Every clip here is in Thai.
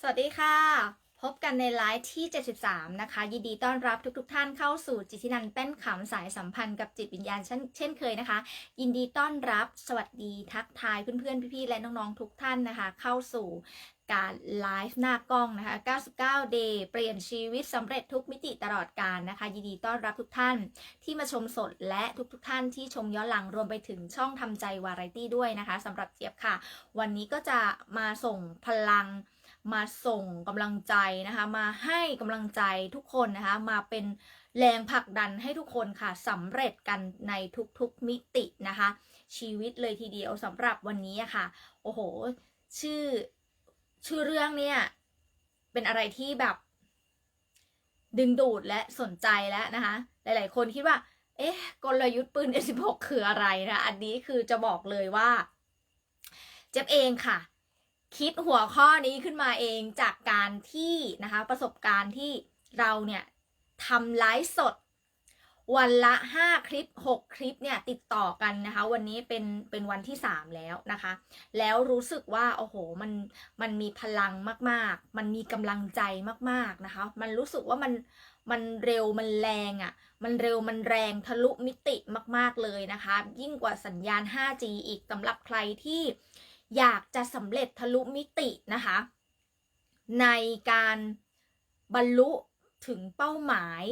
สวัสดีค่ะ พบกันในไลฟ์ที่ 73 นะคะ ยินดีต้อนรับทุกๆทท่านเข้าสู่จิตทินันแป้นขำสายสัมพันธ์กับจิตวิญญาณเช่นเช่นเคยนะคะ ยินดีต้อนรับสวัสดีทักทายเพื่อนๆ พี่ๆ และน้องๆ ทุกท่านนะคะ เข้าสู่การไลฟ์หน้ากล้องนะคะ 99 day เปลี่ยนชีวิตสำเร็จทุกมิติตลอดกาลนะคะ ยินดีต้อนรับทุกท่านที่มาชมสดและทุกๆทท่านที่ชมย้อนหลังรวมไปถึงช่องทำใจวาไรตี้ด้วยนะคะสำหรับเจี๊ยบค่ะ วันนี้ก็จะมาส่งพลัง มาส่งกำลังใจนะคะ มาให้กำลังใจทุกคนนะคะ มาเป็นแรงผลักดันให้ทุกคนค่ะสำเร็จกันในทุกๆมิตินะคะ ชีวิตเลยทีเดียวสำหรับวันนี้อะค่ะ โอ้โห ชื่อชื่อเรื่องเนี่ย เป็นอะไรที่แบบ ดึงดูดและสนใจแล้วนะคะ หลาย ๆ คนคิดว่า เอ๊ะ กลยุทธ์ปืน S16 คืออะไรนะ อันนี้คือจะบอกเลยว่า เจ็บเองค่ะ คิดหัวข้อนี้ขึ้นมาเองจากการที่นะคะประสบการณ์ที่เราเนี่ยทำไลฟ์สด วันละ 5 คลิป 6 คลิปเนี่ยติดต่อกันนะคะ วันนี้เป็นเป็นวันที่ 3 แล้วนะคะ แล้วรู้สึกว่าโอ้โหมันมันมีพลังมากๆ มันมีกำลังใจมากๆนะคะ มันรู้สึกว่ามันมันเร็วมันแรงอะ่ะ มันเร็วมันแรงทะลุมิติมากๆเลยนะคะ ยิ่งกว่าสัญญาณ 5G อีกสำหรับใครที่ อยากจะสำเร็จทะลุมิตินะคะ ในการบรรลุถึงเป้าหมาย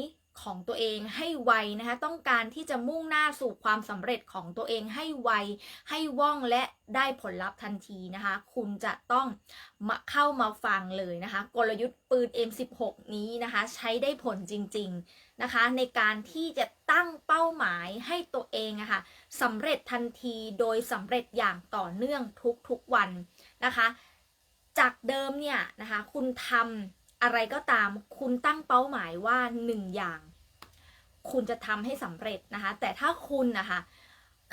ของตัวเองให้ไวนะคะ ต้องการที่จะมุ่งหน้าสู่ความสำเร็จของตัวเองให้ไว ให้ว่องและได้ผลลัพธ์ทันทีนะคะ คุณจะต้องมาเข้ามาฟังเลยนะคะ กลยุทธ์ปืน M16 นี้นะคะ ใช้ได้ผลจริง ๆนะคะ ในการที่จะตั้งเป้าหมายให้ตัวเองอะคะ่ะสำเร็จทันทีโดยสำเร็จอย่างต่อเนื่องทุกๆวันนะคะ จากเดิมเนี่ยนะคะ คุณทำ อะไรก็ตามคุณตั้งเป้าหมายว่าหนึ่งอย่าง คุณจะทำให้สำเร็จนะคะ แต่ถ้าคุณนะคะ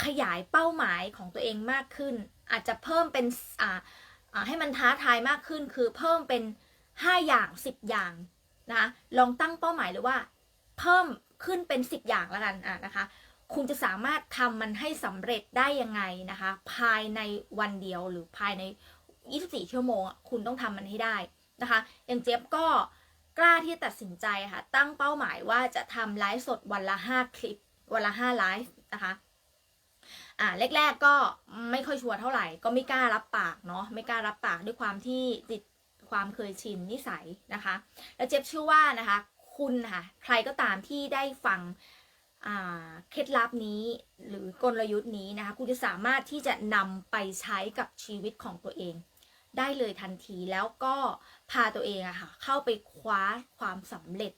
ขยายเป้าหมายของตัวเองมากขึ้น อาจจะเพิ่มเป็นอ่าให้มันท้าทายมากขึ้น คือเพิ่มเป็น 5 อย่าง 10 อย่างนะคะลองตั้งเป้าหมายเลยว่า เพิ่มขึ้นเป็น 10 อย่างแล้วกันอะนะคะคุณจะสามารถทำมันให้สำเร็จได้ยังไงนะคะ ภายในวันเดียวหรือภายใน 24 ชั่วโมง คุณต้องทำมันให้ได้ นะคะ อย่างเจี๊ยบก็กล้าที่ตัดสินใจค่ะ ตั้งเป้าหมายว่าจะทำไลฟ์สดวันละ 5 คลิป วันละ 5 ไลฟ์นะคะอ่าแรกๆก็ไม่ค่อยชัวร์เท่าไหร่ ก็ไม่กล้ารับปากเนาะไม่กล้ารับปากด้วยความที่ติดความเคยชินนิสัยนะคะ แล้วเจี๊ยบเชื่อว่านะคะ คุณค่ะใครก็ตามที่ได้ฟังเคล็ดลับนี้หรือกลยุทธ์นี้นะคะคุณจะสามารถที่จะนำไปใช้กับชีวิตของตัวเอง ได้เลยทันทีแล้วก็ พาตัวเองอะค่ะ เข้าไปคว้าความสำเร็จ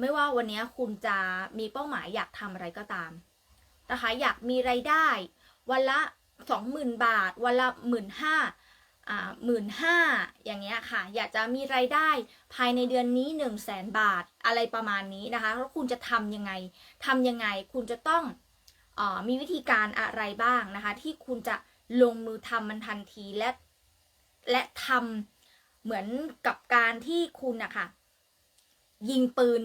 ไม่ว่าวันนี้คุณจะมีเป้าหมายอยากทำอะไรก็ตามนะคะอยากมีไรายได้ วันละสองหมื่นบาท วันละหมื่นห้าหมื่นห้าอย่างเงี้ยค่ะ อยากจะมีไรายได้ภายในเดือนนี้หนึ่งแสนบาทอะไรประมาณนี้นะคะแล้วคุณจะทำยังไงทำยังไง คุณจะต้องออมีวิธีการอะไรบ้างนะคะ ที่คุณจะลงมือทำมันทันทีและและทำ เหมือนกับการที่คุณอะค่ะยิงปืน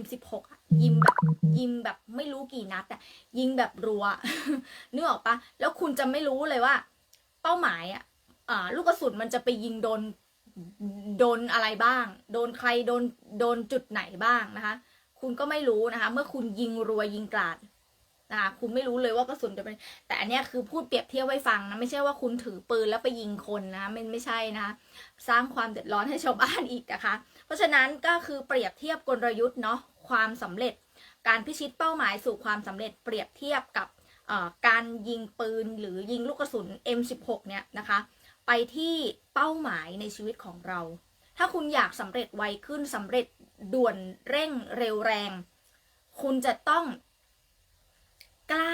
M16 อะยิงแบบยิงแบบไม่รู้กี่นัดอะยิงแบบรัวนึกออกปะแล้วคุณจะไม่รู้เลยว่า เป้าหมายอะอ่าลูกกระสุนมันจะไปยิงโดนโดนอะไรบ้าง โดนใครโดนโดนจุดไหนบ้างนะคะ คุณก็ไม่รู้นะคะ เมื่อคุณยิงรัวยิงกราด นะคะคุณไม่รู้เลยว่ากระสุนจะเป็นแต่อันนี้คือพูดเปรียบเทียบไว้ฟังนะไม่ใช่ว่าคุณถือปืนแล้วไปยิงคนนะไม่ไม่ใช่นะคะสร้างความเดือดร้อนให้ชาวบ้านอีกนะคะ เพราะฉะนั้นก็คือเปรียบเทียบกลยุทธ์เนาะความสำเร็จ การพิชิตเป้าหมายสู่ความสำเร็จเปรียบเทียบกับการยิงปืนหรือยิงลูกกระสุน M16 เนี่ยนะคะ ไปที่เป้าหมายในชีวิตของเรา ถ้าคุณอยากสำเร็จไวขึ้นสำเร็จด่วนเร่งเร็วแรง คุณจะต้อง กล้า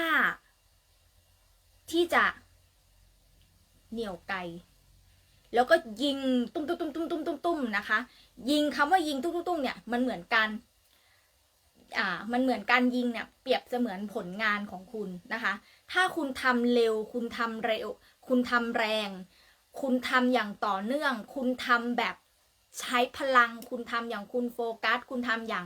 ที่จะ เหนี่ยวไกแล้วก็ยิงตุ้มตุ้มตุ้มตุ้มตุ้มตุ้มตุ้มนะคะ ยิงคำว่ายิงตุ้มตุ้มตุ้มเนี่ยมันเหมือนการอ่า มันเหมือนการยิงเนี่ย เปรียบเสมือนผลงานของคุณนะคะ ถ้าคุณทำเร็ว คุณทำเร็ว คุณทำแรง คุณทำอย่างต่อเนื่อง คุณทำแบบใช้พลัง คุณทำอย่างคุณโฟกัส คุณทำอย่าง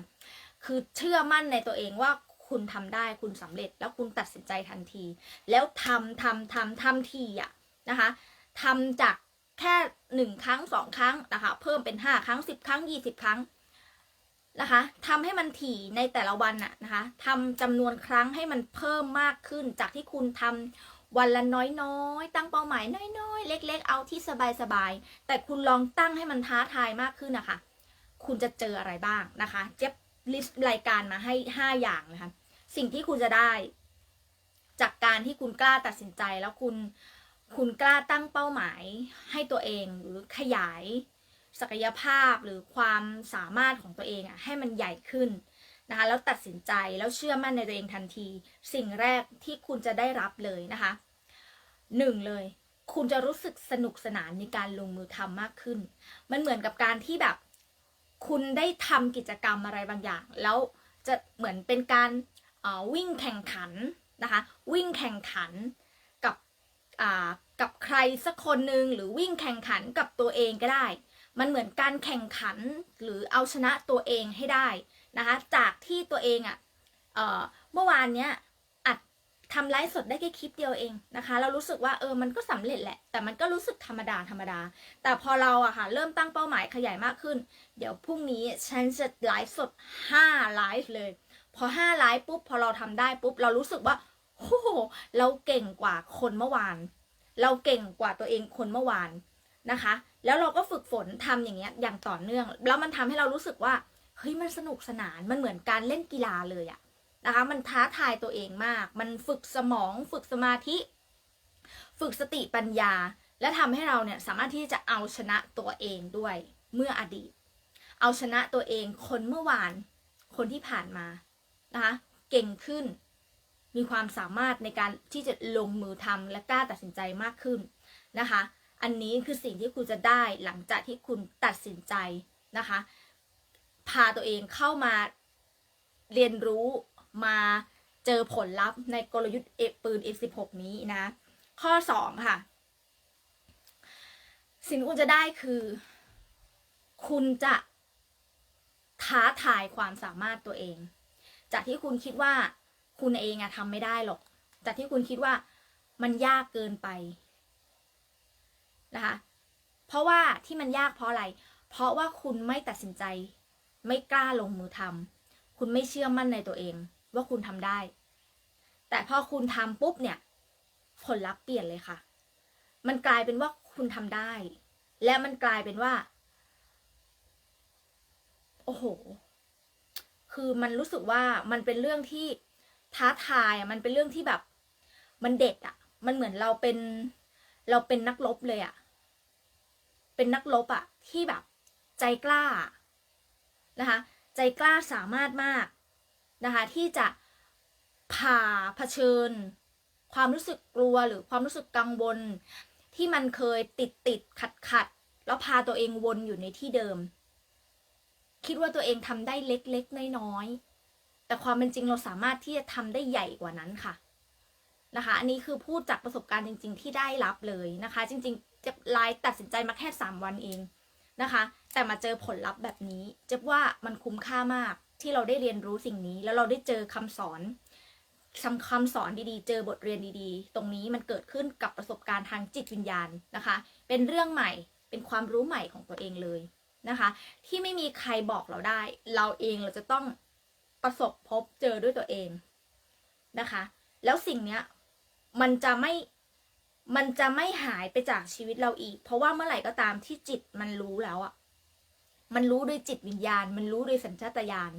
คือเชื่อมั่นในตัวเองว่า คุณทำได้คุณสำเร็จแล้วคุณตัดสินใจทันที แล้วทำทำทำทำทีอะนะคะทำจากแค่หนึ่งครั้งสองครั้งนะคะ เพิ่มเป็นห้าครั้งสิบครั้งยี่สิบครั้งนะคะทำให้มันถี่ในแต่ละวันน่ะนะคะทำจำนวนครั้งให้มันเพิ่มมากขึ้น จากที่คุณทำวันละน้อยๆ ตั้งเป้าหมายน้อยๆ เล็ก ๆ เอาที่สบายๆ แต่คุณลองตั้งให้มันท้าทายมากขึ้นนะคะ คุณจะเจออะไรบ้างนะคะ เจ็บ ลิสต์รายการมาให้ห้าอย่างนะคะ สิ่งที่คุณจะได้ จากการที่คุณกล้าตัดสินใจแล้วคุณคุณกล้าตั้งเป้าหมายให้ตัวเองหรือขยายศักยภาพหรือความสามารถของตัวเองอะให้มันใหญ่ขึ้นนะคะแล้วตัดสินใจแล้วเชื่อมั่นในตัวเองทันที สิ่งแรกที่คุณจะได้รับเลยนะคะหนึ่งเลย คุณจะรู้สึกสนุกสนานในการลงมือทำมากขึ้น มันเหมือนกับการที่แบบ คุณได้ทำกิจกรรมอะไรบางอย่าง แล้วจะเหมือนเป็นการวิ่งแข่งขันนะคะ วิ่งแข่งขันกับกับใครสักคนหนึ่งหรือวิ่งแข่งขันกับตัวเองก็ได้ มันเหมือนการแข่งขันหรือเอาชนะตัวเองให้ได้นะคะ จากที่ตัวเองอะ่ะเมื่อวานเนี้ย ทำไลฟ์สดได้แค่คลิปเดียวเองนะคะ เรารู้สึกว่าเออมันก็สำเร็จแหละ แต่มันก็รู้สึกธรรมดาธรรมดา แต่พอเราอะค่ะ เริ่มตั้งเป้าหมายขยายมากขึ้น เดี๋ยวพรุ่งนี้ฉันจะไลฟ์สด5ไลฟ์เลย พอ5ไลฟ์ปุ๊บพอเราทำได้ปุ๊บเรารู้สึกว่าโอ้โหเราเก่งกว่าคนเมื่อวาน เราเก่งกว่าตัวเองคนเมื่อวานนะคะ แล้วเราก็ฝึกฝนทำอย่างเงี้ยอย่างต่อเนื่อง แล้วมันทำให้เรารู้สึกว่าเฮ้ยมันสนุกสนานมันเหมือนการเล่นกีฬาเลยอะ นะคะ มันท้าทายตัวเองมาก มันฝึกสมอง ฝึกสมาธิ ฝึกสติปัญญา และทำให้เราเนี่ยสามารถที่จะเอาชนะตัวเองด้วยเมื่ออดีต เอาชนะตัวเองคนเมื่อวาน คนที่ผ่านมานะคะ เก่งขึ้น มีความสามารถในการที่จะลงมือทำและกล้าตัดสินใจมากขึ้นนะคะ อันนี้คือสิ่งที่คุณจะได้หลังจากที่คุณตัดสินใจนะคะ พาตัวเองเข้ามาเรียนรู้ มาเจอผลลัพธ์ในกลยุทธ์เอปืน F16 นี้นะ ข้อสองค่ะ สิ่งที่คุณจะได้คือ คุณจะท้าทายความสามารถตัวเอง จากที่คุณคิดว่าคุณเองอะทำไม่ได้หรอก จากที่คุณคิดว่ามันยากเกินไปนะคะ เพราะว่าที่มันยากเพราะอะไร เพราะว่าคุณไม่ตัดสินใจ ไม่กล้าลงมือทำคุณไม่เชื่อมั่นในตัวเอง ว่าคุณทำได้ แต่พอคุณทำปุ๊บเนี่ย ผลลัพธ์เปลี่ยนเลยค่ะ มันกลายเป็นว่าคุณทำได้ และมันกลายเป็นว่า โอ้โห คือมันรู้สึกว่ามันเป็นเรื่องที่ท้าทายอะมันเป็นเรื่องที่แบบ มันเด็ดอะ มันเหมือนเราเป็น เราเป็นนักรบเลยอะ เป็นนักรบอะ ที่แบบ ใจกล้านะคะ ใจกล้าสามารถมาก นะคะที่จะผ่าเผชิญ ความรู้สึกกลัวหรือความรู้สึกกังวล ที่มันเคยติดติดขัดขัดแล้วพาตัวเองวนอยู่ในที่เดิม คิดว่าตัวเองทำได้เล็กๆน้อยๆแต่ความเป็นจริงเราสามารถที่จะทำได้ใหญ่กว่านั้นค่ะนะคะ อันนี้คือพูดจากประสบการณ์จริง ๆ ที่ได้รับเลยนะคะ จริงๆจ็บไลน์ตัดสินใจมาแค่สามวันเองนะคะ แต่มาเจอผลลัพธ์แบบนี้เจ็บว่ามันคุ้มค่ามาก ที่เราได้เรียนรู้สิ่งนี้ แล้วเราได้เจอคำสอนคำคำสอนดีๆ เจอบทเรียนดีๆ ตรงนี้มันเกิดขึ้นกับประสบการณ์ทางจิตวิญญาณนะคะ เป็นเรื่องใหม่ เป็นความรู้ใหม่ของตัวเองเลยนะคะ ที่ไม่มีใครบอกเราได้ เราเองเราจะต้องประสบพบเจอด้วยตัวเองนะคะ แล้วสิ่งเนี้ยมันจะไม่ มันจะไม่หายไปจากชีวิตเราอีก เพราะว่าเมื่อไหร่ก็ตามที่จิตมันรู้แล้วอะ มันรู้ด้วยจิตวิญญาณ มันรู้ด้วยสัญชาตญาณ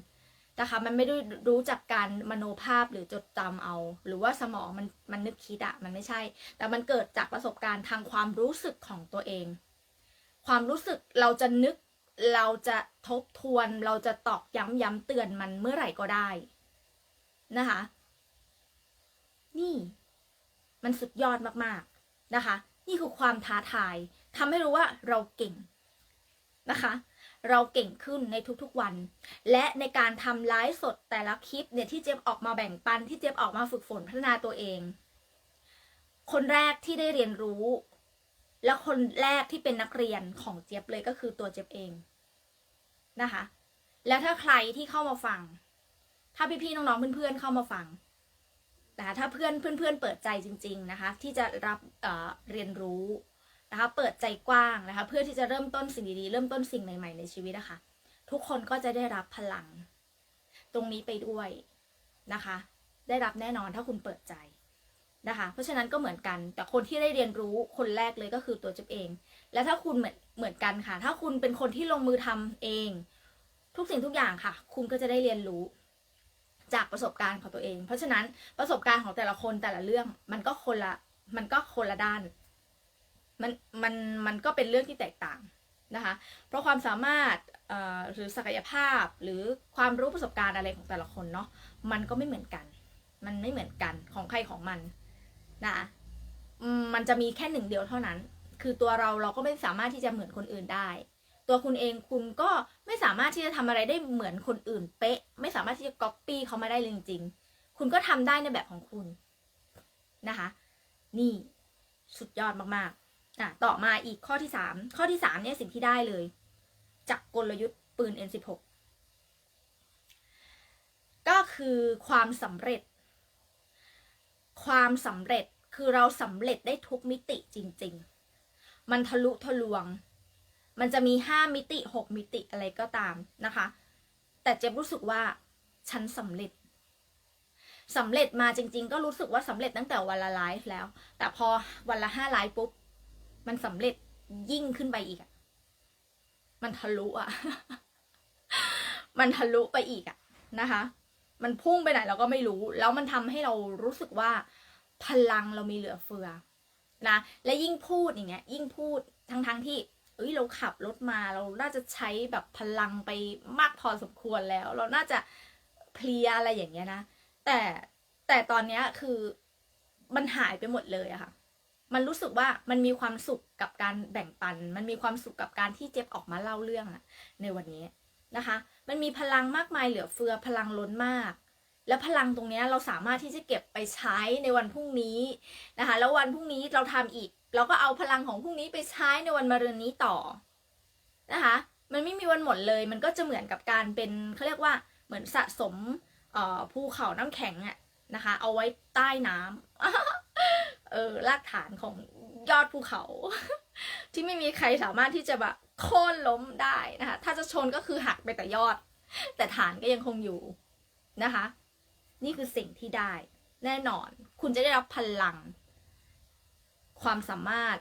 นะคะมันไม่ได้รู้จากการมโนภาพหรือจดจำเอา หรือว่าสมองมันมันนึกคิดอะมันไม่ใช่ แต่มันเกิดจากประสบการณ์ทางความรู้สึกของตัวเอง ความรู้สึกเราจะนึกเราจะทบทวน เราจะตอกย้ำย้ำเตือนมันเมื่อไหร่ก็ได้นะคะ นี่มันสุดยอดมากๆนะคะ นี่คือความท้าทายทำให้รู้ว่าเราเก่งนะคะ เราเก่งขึ้นในทุกๆวัน และในการทำไลฟ์สดแต่ละคลิปเนี่ยที่เจฟออกมาแบ่งปันที่เจฟออกมาฝึกฝนพัฒนาตัวเอง คนแรกที่ได้เรียนรู้ และคนแรกที่เป็นนักเรียนของเจฟเลยก็คือตัวเจฟเองนะคะ แล้วถ้าใครที่เข้ามาฟัง ถ้าพี่ๆน้องๆเพื่อนๆเข้ามาฟังนะคะถ้าเพื่อนเพื่อนๆเปิดใจจริง ๆนะคะ ที่จะรับเเรียนรู้ นะคะเปิดใจกว้างนะคะ เพื่อที่จะเริ่มต้นสิ่งดีๆ เริ่มต้นสิ่งใหม่ๆในชีวิตนะคะทุกคนก็จะได้รับพลัง ตรงนี้ไปด้วยนะคะ ได้รับแน่นอนถ้าคุณเปิดใจนะคะ เพราะฉะนั้นก็เหมือนกัน แต่คนที่ได้เรียนรู้คนแรกเลยก็คือตัวจุ๊บเอง และถ้าคุณเหมือนเหมือนกันค่ะ ถ้าคุณเป็นคนที่ลงมือทำเอง ทุกสิ่งทุกอย่างค่ะ คุณก็จะได้เรียนรู้จากประสบการณ์ของตัวเอง เพราะฉะนั้นประสบการณ์ของแต่ละคนแต่ละเรื่องมันก็คนละมันก็คนละด้าน มันมันมันก็เป็นเรื่องที่แตกต่างนะคะ เพราะความสามารถหรือศักยภาพหรือความรู้ประสบการณ์อะไรของแต่ละคนเนาะมันก็ไม่เหมือนกัน มันไม่เหมือนกันของใครของมันนะอืมมันจะมีแค่หนึ่งเดียวเท่านั้น คือตัวเราเราก็ไม่สามารถที่จะเหมือนคนอื่นได้ ตัวคุณเองคุณก็ไม่สามารถที่จะทำอะไรได้เหมือนคนอื่นเป๊ะ ไม่สามารถที่จะก๊อปปี้เขามาได้เลยจริงๆคุณก็ทำได้ในแบบของคุณนะคะ นี่สุดยอดมากๆ อะต่อมาอีกข้อที่สามข้อที่สามเนี่ยสิ่งที่ได้เลย จากกลยุทธ์ปืน N16 ก็คือความสำเร็จ ความสำเร็จคือเราสำเร็จได้ทุกมิติจริง ๆ มันทะลุทะลวง มันจะมีห้ามิติหกมิติอะไรก็ตามนะคะ แต่เจ๊รู้สึกว่าฉันสำเร็จสำเร็จมาจริง ๆ ก็รู้สึกว่าสำเร็จตั้งแต่วันละไลฟ์แล้ว แต่พอวันละห้าไลฟ์ปุ๊บ มันสำเร็จยิ่งขึ้นไปอีกอะมันทะลุอะมันทะลุไปอีกอะนะคะ มันพุ่งไปไหนเราก็ไม่รู้ แล้วมันทำให้เรารู้สึกว่า พลังเรามีเหลือเฟือนะและยิ่งพูดอย่างเงี้ย ยิ่งพูดทั้งๆทที่ เอ้ยเราขับรถมาเราน่าจะใช้แบบพลังไปมากพอสมควรแล้ว เราน่าจะเพลียอะไรอย่างเงี้ยนะแต่แต่ตอนเนี้ยคือมันหายไปหมดเลยอะค่ะ มันรู้สึกว่ามันมีความสุขกับการแบ่งปัน มันมีความสุขกับการที่เจ็บออกมาเล่าเรื่องอะในวันนี้นะคะ มันมีพลังมากมายเหลือเฟือพลังล้นมาก แล้วพลังตรงนี้เราสามารถที่จะเก็บไปใช้ในวันพรุ่งนี้นะคะ แล้ววันพรุ่งนี้เราทำอีก เราก็เอาพลังของพรุ่งนี้ไปใช้ในวันมะรืนนี้ต่อนะคะ มันไม่มีวันหมดเลย มันก็จะเหมือนกับการเป็นเขาเรียกว่าเหมือนสะสมภูเขาน้ำแข็งอะนะคะ เอาไว้ใต้น้ำ เออรากฐานของยอดภูเขา ที่ไม่มีใครสามารถที่จะแบบโค่นล้มได้นะคะ ถ้าจะชนก็คือหักไปแต่ยอด แต่ฐานก็ยังคงอยู่นะคะ นี่คือสิ่งที่ได้ แน่นอน คุณจะได้รับพลัง ความสามารถ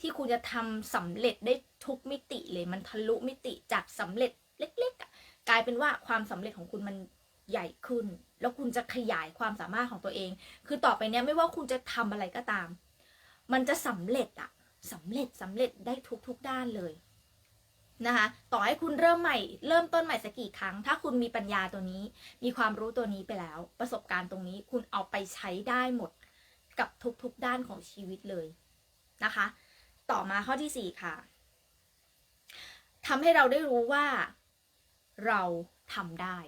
ที่คุณจะทำสำเร็จได้ทุกมิติเลยมันทะลุมิติจากสำเร็จเล็กๆกลายเป็นว่าความสำเร็จของคุณมัน ใหญ่ขึ้น แล้วคุณจะขยายความสามารถของตัวเอง คือต่อไปเนี้ยไม่ว่าคุณจะทำอะไรก็ตาม มันจะสำเร็จอะสำเร็จสำเร็จได้ทุกๆด้านเลยนะคะต่อให้คุณเริ่มใหม่ เริ่มต้นใหม่สักกี่ครั้ง ถ้าคุณมีปัญญาตัวนี้ มีความรู้ตัวนี้ไปแล้ว ประสบการณ์ตรงนี้คุณเอาไปใช้ได้หมดกับทุกๆด้านของชีวิตเลยนะคะ ต่อมาข้อที่สี่ค่ะทำให้เราได้รู้ว่าเราทำได้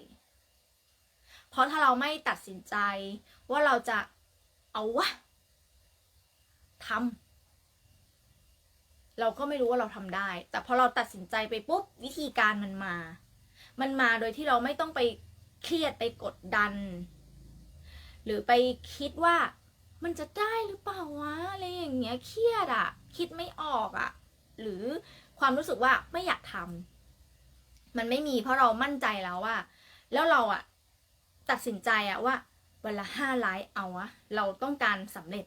ราะถ้าเราไม่ตัดสินใจว่าเราจะเอาวะทำเราก็ไม่รู้ว่าเราทำได้ แต่พอเราตัดสินใจไปปุ๊บวิธีการมันมา มันมาโดยที่เราไม่ต้องไปเครียดไปกดดัน หรือไปคิดว่ามันจะได้หรือเปล่าวะอะไรอย่างเงี้ยเครียดอะคิดไม่ออกอะหรือความรู้สึกว่าไม่อยากทำมันไม่มีเพราะเรามั่นใจแล้วว่า แล้วเราอะ ตัดสินใจอะว่าวันละห้าไลฟ์เอาอะเราต้องการสำเร็จ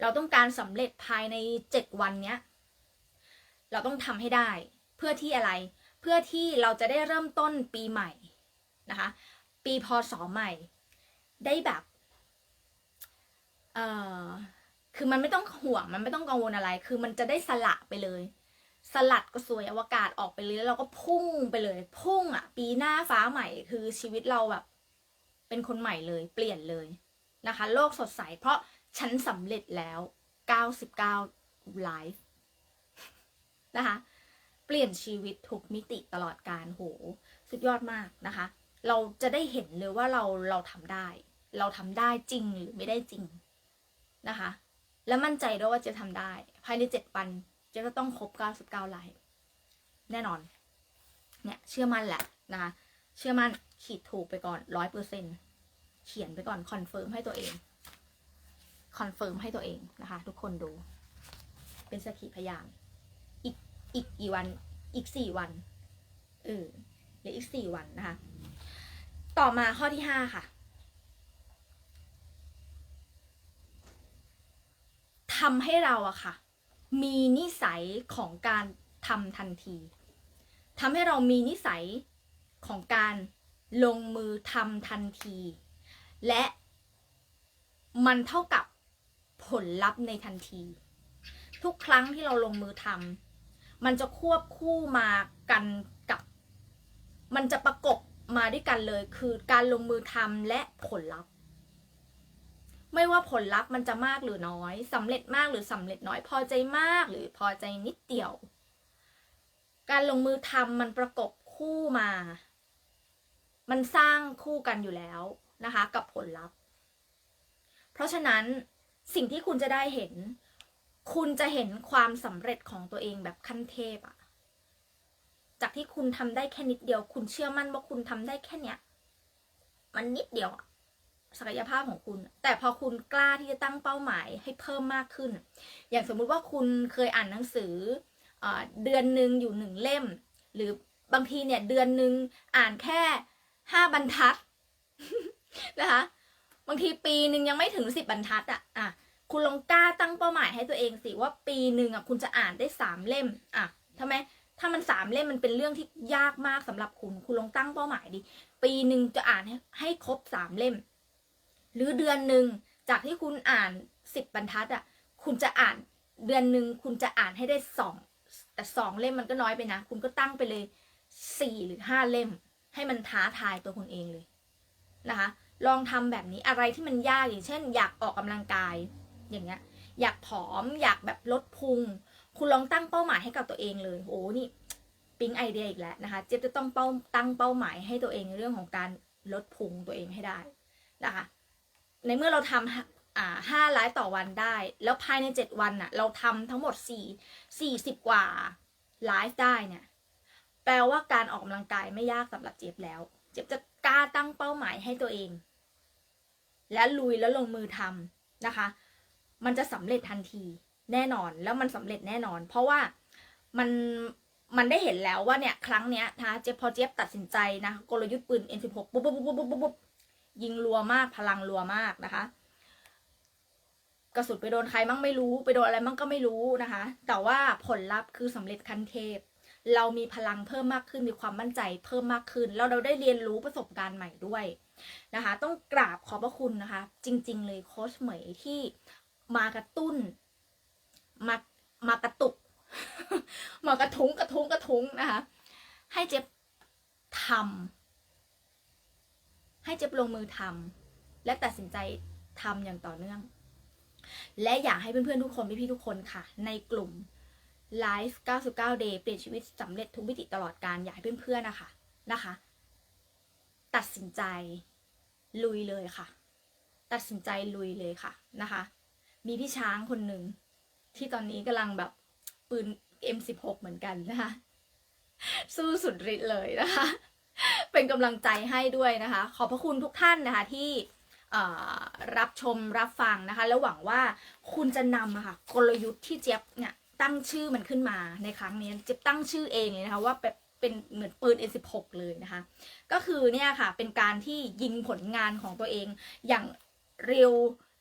เราต้องการสำเร็จภายในเจ็ดวันเนี้ย เราต้องทำให้ได้ เพื่อที่อะไร เพื่อที่เราจะได้เริ่มต้นปีใหม่นะคะ ปีพศใหม่ ได้แบบเอ่อคือมันไม่ต้องห่วง มันไม่ต้องกังวลอะไร คือมันจะได้สละไปเลย สลัดก็สวยอวกาศออกไปเลยแล้วเราก็พุ่งไปเลย พุ่งอะ ปีหน้าฟ้าใหม่ คือชีวิตเราแบบ เป็นคนใหม่เลยเปลี่ยนเลยนะคะ โลกสดใส เพราะฉันสำเร็จแล้ว 99 ไลฟ์นะคะ เปลี่ยนชีวิตทุกมิติตลอดการโห สุดยอดมากนะคะ เราจะได้เห็นเลยว่าเราเราทำได้ เราทำได้จริงหรือไม่ได้จริงนะคะ และมั่นใจด้วยว่าจะทำได้ ภายในเจ็ดวันจะก็ต้องครบ 99 ไลฟ์แน่นอน เนี่ยเชื่อมั่นแหละนะคะเชื่อมั่น ขีดถูกไปก่อนร้อยเปอร์เซ็นเขียนไปก่อนคอนเฟิร์มให้ตัวเองคอนเฟิร์มให้ตัวเองนะคะ ทุกคนดู เป็นสกขีพยานอีกอีกกี่วันอีกสี่วันเออเหลืออีกสี่วันนะคะ ต่อมาข้อที่ห้าค่ะทำให้เราอะค่ะ มีนิสัยของการทำทันทีทำให้เรามีนิสัยของการ ลงมือทำทันที และมันเท่ากับผลลัพธ์ในทันที ทุกครั้งที่เราลงมือทำมันจะควบคู่มากันกับ มันจะประกบมาด้วยกันเลย คือการลงมือทำและผลลัพธ์ ไม่ว่าผลลัพธ์มันจะมากหรือน้อยสำเร็จมากหรือสำเร็จน้อยพอใจมากหรือพอใจนิดเดียว การลงมือทำมันประกบคู่มา มันสร้างคู่กันอยู่แล้วนะคะ กับผลลัพธ์ เพราะฉะนั้นสิ่งที่คุณจะได้เห็น คุณจะเห็นความสำเร็จของตัวเองแบบขั้นเทพอะจากที่คุณทำได้แค่นิดเดียว คุณเชื่อมั่นว่าคุณทำได้แค่เนี้ย มันนิดเดียวอะศักยภาพของคุณ แต่พอคุณกล้าที่จะตั้งเป้าหมายให้เพิ่มมากขึ้น อย่างสมมุติว่าคุณเคยอ่านหนังสือเออเดือนหนึ่งอยู่หนึ่งเล่ม หรือบางทีเนี่ยเดือนหนึ่งอ่านแค่ ห้าบรรทัดนะคะ บางทีปีหนึ่งยังไม่ถึงสิบบรรทัดอะอะคุณลองกล้าตั้งเป้าหมายให้ตัวเองสิว่าปีหนึ่งอะคุณจะอ่านได้สามเล่มอะทำไมถ้ามันสามเล่มมันเป็นเรื่องที่ยากมากสำหรับคุณ คุณลองตั้งเป้าหมายดิ ปีหนึ่งจะอ่านให้ให้ครบสามเล่ม หรือเดือนหนึ่งจากที่คุณอ่านสิบบรรทัดอะคุณจะอ่านเดือนหนึ่งคุณจะอ่านให้ได้สองแต่สองเล่มมันก็น้อยไปนะ คุณก็ตั้งไปเลยสี่หรือห้าเล่ม ให้มันท้าทายตัวคุณเองเลยนะคะ ลองทำแบบนี้อะไรที่มันยากอย่างเช่น อยากออกกำลังกาย อย่างเงี้ย อยากผอม อยากแบบลดพุง คุณลองตั้งเป้าหมายให้กับตัวเองเลย โอ้นี่ปิ๊งไอเดียอีกแล้วนะคะ เจ๊จะต้องเป้าตั้งเป้าหมายให้ตัวเองในเรื่องของการลดพุงตัวเองให้ได้นะคะ ในเมื่อเราทำอ่าห้าไลฟ์ต่อวันได้ แล้วภายในเจ็ดวันน่ะ เราทำทั้งหมดสี่สี่สิบกว่าไลฟ์ได้เนี่ย แปลว่าการออกกำลังกายไม่ยากสำหรับเจี๊ยบแล้ว เจี๊ยบจะกล้าตั้งเป้าหมายให้ตัวเอง และลุยแล้วลงมือทำนะคะ มันจะสำเร็จทันทีแน่นอนแล้วมันสำเร็จแน่นอน เพราะว่ามันมันได้เห็นแล้วว่าเนี่ยครั้งเนี้ยนะเจ๊พอเจี๊ยบตัดสินใจนะกลยุทธ์ปืน N16 ปุ๊บปุ๊บปุ๊บปุ๊บปุ๊บปุ๊บยิงรัวมากพลังรัวมากนะคะ กระสุนไปโดนใครมั่งไม่รู้ ไปโดนอะไรมั่งก็ไม่รู้นะคะ แต่ว่าผลลัพธ์คือสำเร็จคันเทพ เรามีพลังเพิ่มมากขึ้นมีความมั่นใจเพิ่มมากขึ้น แล้วเราได้เรียนรู้ประสบการณ์ใหม่ด้วยนะคะ ต้องกราบขอบพระคุณนะคะ จริง ๆ เลยโค้ชเหมยที่มากระตุ้น มามากระตุก มากระทุ้งกระทุ้งกระทุ้งนะคะ ให้เจ็บทำให้เจ็บลงมือทำและตัดสินใจทำอย่างต่อเนื่อง และอยากให้เพื่อนๆทุกคนพี่ๆทุกคนค่ะ ในกลุ่ม Life 99 Day เปลี่ยนชีวิตสำเร็จทุกมิติตลอดการอยากให้เพื่อนๆนะคะนะคะ ตัดสินใจลุยเลยค่ะ ตัดสินใจลุยเลยค่ะนะคะ มีพี่ช้างคนหนึ่งที่ตอนนี้กำลังแบบปืน M16 เหมือนกันนะคะ สู้สุดฤทธิ์เลยนะคะ เป็นกำลังใจให้ด้วยนะคะ ขอบพระคุณทุกท่านนะคะที่รับชมรับฟังนะคะ แล้วหวังว่าคุณจะนำะค่ะกลยุทธ์ที่เจี๊ยบเนี่ย ตั้งชื่อมันขึ้นมาในครั้งนี้เจี๊ยบตั้งชื่อเองเลยนะคะว่าแบบเป็นเหมือนปืน N16 เลยนะคะ ก็คือเนี่ยค่ะเป็นการที่ยิงผลงานของตัวเอง อย่างเร็ว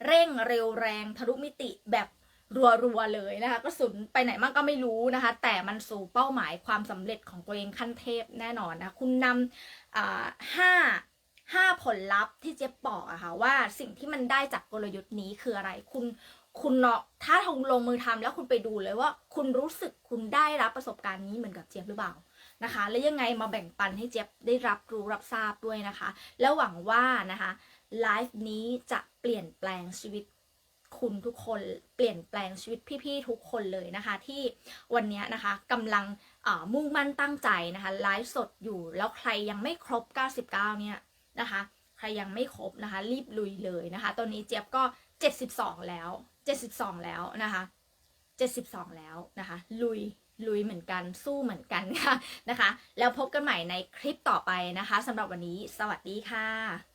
เร่งเร็วแรงทะลุมิติแบบรัวๆเลยนะคะกระสุนไปไหนมากก็ไม่รู้นะคะ แต่มันสู่เป้าหมายความสำเร็จของตัวเองขั้นเทพแน่นอนนะคุณนำห้าห้าผลลัพธ์ที่เจ๊บอกอะค่ะว่าสิ่งที่มันได้จากกลยุทธ์นี้คืออะไรคุณ คุณเนาะถ้าทงลงมือทำแล้วคุณไปดูเลยว่า คุณรู้สึกคุณได้รับประสบการณ์นี้เหมือนกับเจี๊ยบหรือเปล่านะคะ แล้วยังไงมาแบ่งปันให้เจี๊ยบได้รับรู้รับทราบด้วยนะคะ แล้วหวังว่านะคะไลฟ์นี้จะเปลี่ยนแปลงชีวิตคุณทุกคนเปลี่ยนแปลงชีวิตพี่ๆทุกคนเลยนะคะ ที่วันนี้นะคะกำลังมุ่งมั่นตั้งใจนะคะไลฟ์สดอยู่แล้วใครยังไม่ครบ 99 เนี่ยนะคะ ใครยังไม่ครบนะคะ รีบลุยเลยนะคะ ตอนนี้เจี๊ยบก็ 72 แล้ว 72 แล้วนะคะ72 แล้วนะคะ ลุยลุยเหมือนกันสู้เหมือนกันค่ะนะคะ แล้วพบกันใหม่ในคลิปต่อไปนะคะสำหรับวันนี้ สวัสดีค่ะ